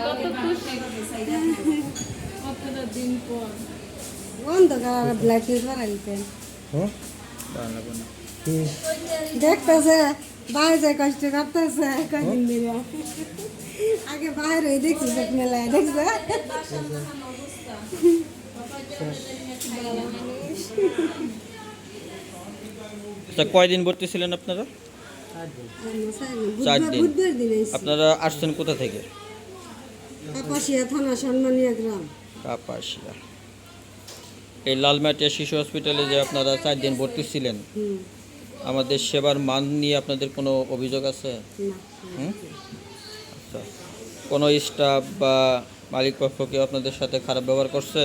কত খুশি কতটা দিন পর অন্ধকার ব্ল্যাক নিউজ বাড়াইতেন হুম বাংলা কোনো কি দেখতেছে বাইরে কষ্ট করতেছে কদিন দিন আগে বাইরে ওই দেখছি দেখ মেলায় দেখছে আচ্ছা কয়দিন ভর্তি ছিলেন আপনারা চার দিন। বুধবার দিন এসেছি। আপনারা আসছেন কোথা থেকে কাপাসিয়া থানা সম্মানিয়া গ্রাম। কাপাসিয়া। এই লালমাটিয়া শিশু হসপিটালে যে আপনারা চার দিন ভর্তি ছিলেন আমাদের সেবার মান নিয়ে আপনাদের কোনো অভিযোগ আছে? আচ্ছা। কোনো স্টাফ বা মালিক পক্ষ কি আপনাদের সাথে খারাপ ব্যবহার করছে?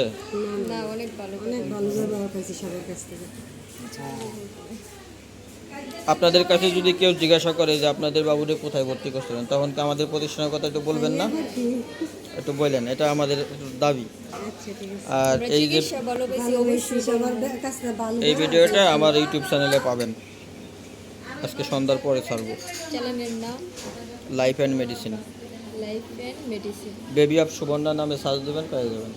না অনেক ভালো অনেক ভালো ব্যবহার সবার কাছ থেকে। আপনাদের কাছে যদি কেউ জিজ্ঞাসা করে যে আপনাদের বাবুরে কোথায় ভর্তি করছিলেন তখন কি আমাদের প্রতিষ্ঠানের কথা একটু বলবেন না? একটু বললেন এটা আমাদের একটু দাবি। আচ্ছা ঠিক আছে। আর এই যে ভালো বেশি সবার কাছ থেকে ভালো। এই ভিডিওটা আমার ইউটিউব চ্যানেলে পাবেন। আজকে সন্ধ্যার পরে ছাড়বো। চ্যানেলের নাম? Life and medicine life and medicine baby of Suborna নামে সার্চ দেবেন পেয়ে যাবেন।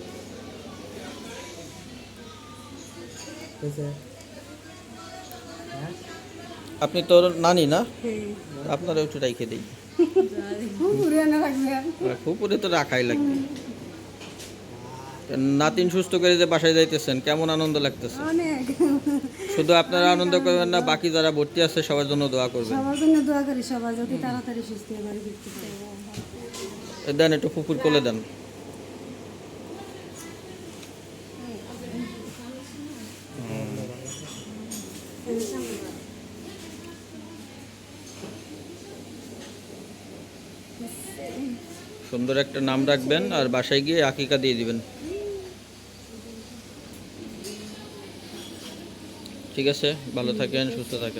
আপনি তোর নানি না? আপনারা একটু রেখে দিই। কুকুরে তো রাখাই লাগবে। নাতিন সুস্থ করে যে বাসায় যাইতেছেন কেমন আনন্দ লাগতেছে? শুধু আপনারা আনন্দ করবেন না বাকি যারা ভর্তি আছে সবার জন্য দোয়া করবেন। সবার জন্য দোয়া করি সবাই তাড়াতাড়ি সুস্থ হয়ে বাড়ি ফিরতে পারে। দেন একটু ফুপুর কোলে দেন। সুন্দর একটা নাম রাখবেন আর বাসায় গিয়ে আকিকা দিয়ে দিবেন। ঠিক আছে, ভালো থাকেন, সুস্থ থাকেন।